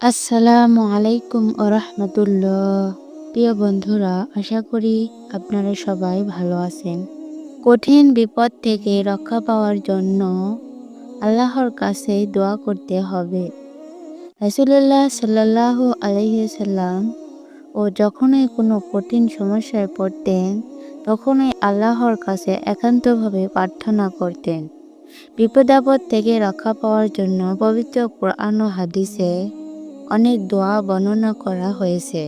আসসালামু আলাইকুম রহমতুল্লাহ। প্রিয় বন্ধুরা, আশা করি আপনারা সবাই ভালো আছেন। কঠিন বিপদ থেকে রক্ষা পাওয়ার জন্য আল্লাহর কাছে দোয়া করতে হবে। রাসুল্লাহ সাল্লাহ আলহিসাল্লাম ও যখনই কোনো কঠিন সমস্যায় পড়তেন, তখনই আল্লাহর কাছে একান্তভাবে প্রার্থনা করতেন। বিপদাপদ থেকে রক্ষা পাওয়ার জন্য পবিত্র কোরআন হাদিসে অনেক দোয়া বর্ণনা করা হয়েছে।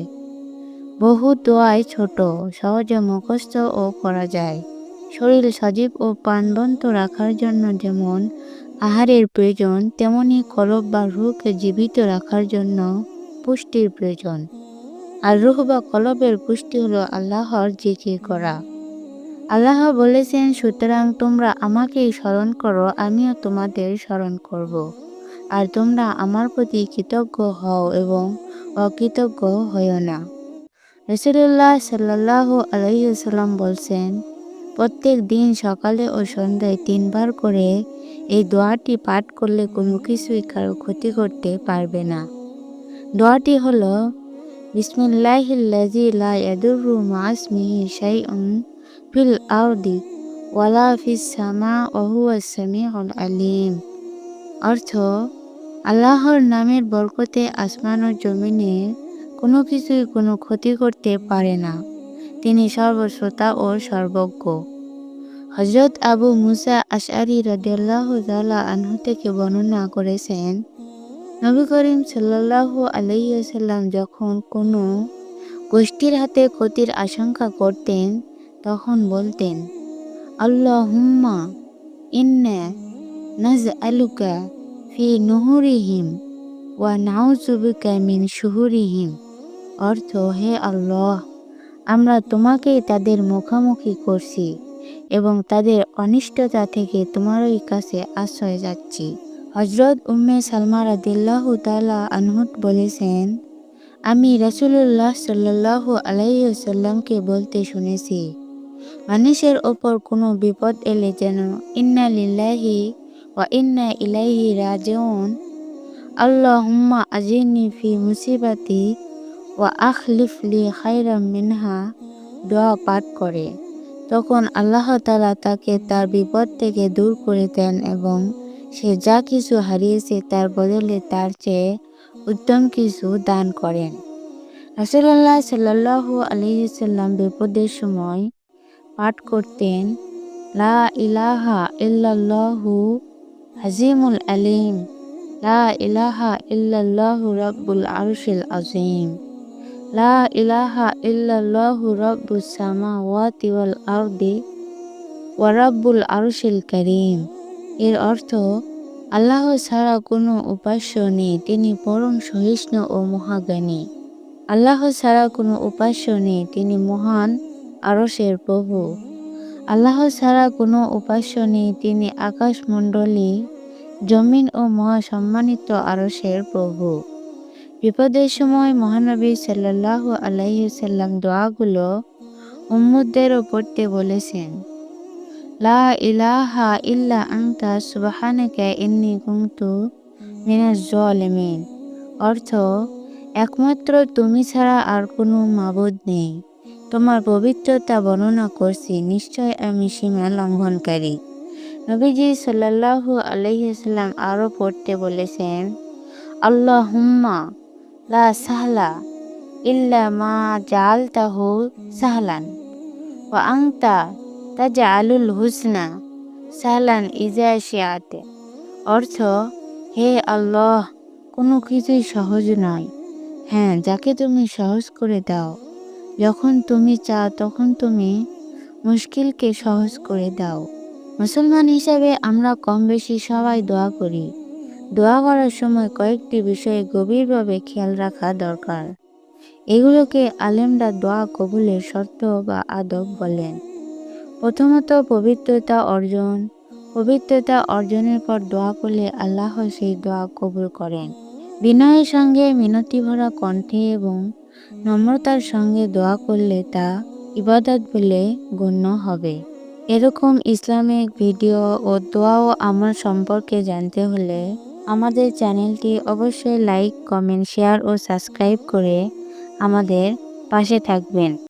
বহু দোয়াই ছোট, সহজে মুখস্থ ও করা যায়। শরীর সজীব ও প্রাণবন্ত রাখার জন্য যেমন আহারের প্রয়োজন, তেমনি কলব বা রুহকে জীবিত রাখার জন্য পুষ্টির প্রয়োজন। আর রুহ বা কলবের পুষ্টি হলো আল্লাহর জিকির করা। আল্লাহ বলেছেন, সুতরাং তোমরা আমাকেই স্মরণ করো, আমিও তোমাদের স্মরণ করব। আর তোমরা আমার প্রতি কৃতজ্ঞ হও এবং অকৃতজ্ঞ হইও না। রসুল্লাহ সাল্লাহ আলহিসাল্লাম বলছেন, প্রত্যেক দিন সকালে ও সন্ধ্যায় তিনবার করে এই দোয়াটি পাঠ করলে কোনো কিছুই কারও ক্ষতি করতে পারবে না। দোয়াটি হল শাইউন ফিল ওয়ালা আলিম। অর্থ আল্লাহর নামের বরকতে আসমান ও জমিনে কোনো কিছুই কোনো ক্ষতি করতে পারে না। তিনি সর্বশ্রোতা ও সর্বজ্ঞ। হজরত আবু মুসা আশারি রদিয়াল্লাহ আনহু থেকে বর্ণনা করেছেন, নবী করিম সাল্লাহু আলহিসাল্লাম যখন কোনো গোষ্ঠীর হাতে ক্ষতির আশঙ্কা করতেন, তখন বলতেন আল্লাহ হুম্মা ইন্না নাজ আলুকা ফি নুহুরিহিম ওয়া নাউজুবিকা মিন শুহুরিহিম। অর্থ, হে আল্লাহ, আমরা তোমাকেই তাদের মুখোমুখি করছি এবং তাদের অনিষ্টতা থেকে তোমারই কাছে আশ্রয় যাচ্ছি। হজরত উম্মে সালমা রাদিল্লাহ তালা আনহুত বলেছেন, আমি রসুল্লাহ সাল্লাহ আলাইসাল্লামকে বলতে শুনেছি, মানুষের ওপর কোনো বিপদ এলে যেন ইন্না লিল্লাহি ওয়া ইন্না ইলাইহি রাজিউন আল্লাহুম্মা আজিনি ফি মুসিবাতি ওয়া আখলিফলি খাইরাম মিনহা দোয়া পাঠ করে। তখন আল্লাহ তালা তাকে তার বিপদ থেকে দূর করে দেন এবং সে যা কিছু হারিয়েছে তার বদলে তার চেয়ে উত্তম কিছু দান করেন। রাসুল্লাহ সাল্লাহু আলহিসাল্লাম বিপদের সময় পাঠ করতেন, লা ইলাহা ইল্লাল্লাহু হাজিমুল আলিম। লা ইলাহা ইল্লাল্লাহু রব্বুল আরশিল আজিম লা ইলাহা ইল্লাল্লাহু রব্বুস সামাওয়াতি ওয়াল আরদি ওয়া কারীম। এর অর্থ, আল্লাহ ছাড়া কোনো উপাস্য নেই, তিনি পরম সহিষ্ণু ও মহাজ্ঞানী। আল্লাহ ছাড়া কোনো উপাস্য নেই, তিনি মহান আরসের প্রভু। আল্লাহ ছাড়া কোনো উপাস্য নেই, তিনি আকাশমণ্ডলী জমিন ও মহা মহাসম্মানিত আরসের প্রভু। বিপদের সময় মহানবী সাল্লাহ আলাইসাল্লাম দোয়াগুলো উম্মুদদেরও পড়তে বলেছেন, লা ইলাহা ইল্লা আংতা সুবাহানাকা ইন্নি কুমতু মিনাজ জালিমিন। অর্থ, একমাত্র তুমি ছাড়া আর কোনো মাবুদ নেই। তোমার পবিত্রতা বর্ণনা করছি, নিশ্চয় আমি সীমা লঙ্ঘনকারী। নবীজি সাল্লাহু আলহিসাল্লাম আরও পড়তে বলেছেন আল্লাহ হুম্মা লা সাহলা ইল্লা মা জাল তাহু সাহলান ও আংতা তাজা আলুল হুসনা সাহলান ইজা শিয়াতে অর্থ, হে আল্লাহ, কোনো কিছুই সহজ নয়। হ্যাঁ যাকে তুমি সহজ করে দাও, যখন তুমি চাও তখন তুমি মুশকিলকে সহজ করে দাও। মুসলমান হিসাবে আমরা কম বেশি সবাই দোয়া করি। দোয়া করার সময় কয়েকটি বিষয়ে গভীরভাবে খেয়াল রাখা দরকার। এগুলোকে আলেমরা দোয়া কবুলের শর্ত বা আদব বলেন। প্রথমত, পবিত্রতা অর্জন। পবিত্রতা অর্জনের পর দোয়া করলে আল্লাহ সেই দোয়া কবুল করেন। বিনয়ের সঙ্গে মিনতি ভরা কণ্ঠে এবং নম্রতার সঙ্গে দোয়া করলে তা ইবাদত বলে গণ্য হবে। এরকম ইসলামিক ভিডিও ও দোয়া ও আমার সম্পর্কে জানতে হলে আমাদের চ্যানেলটি অবশ্যই লাইক, কমেন্ট, শেয়ার ও সাবস্ক্রাইব করে আমাদের পাশে থাকবেন।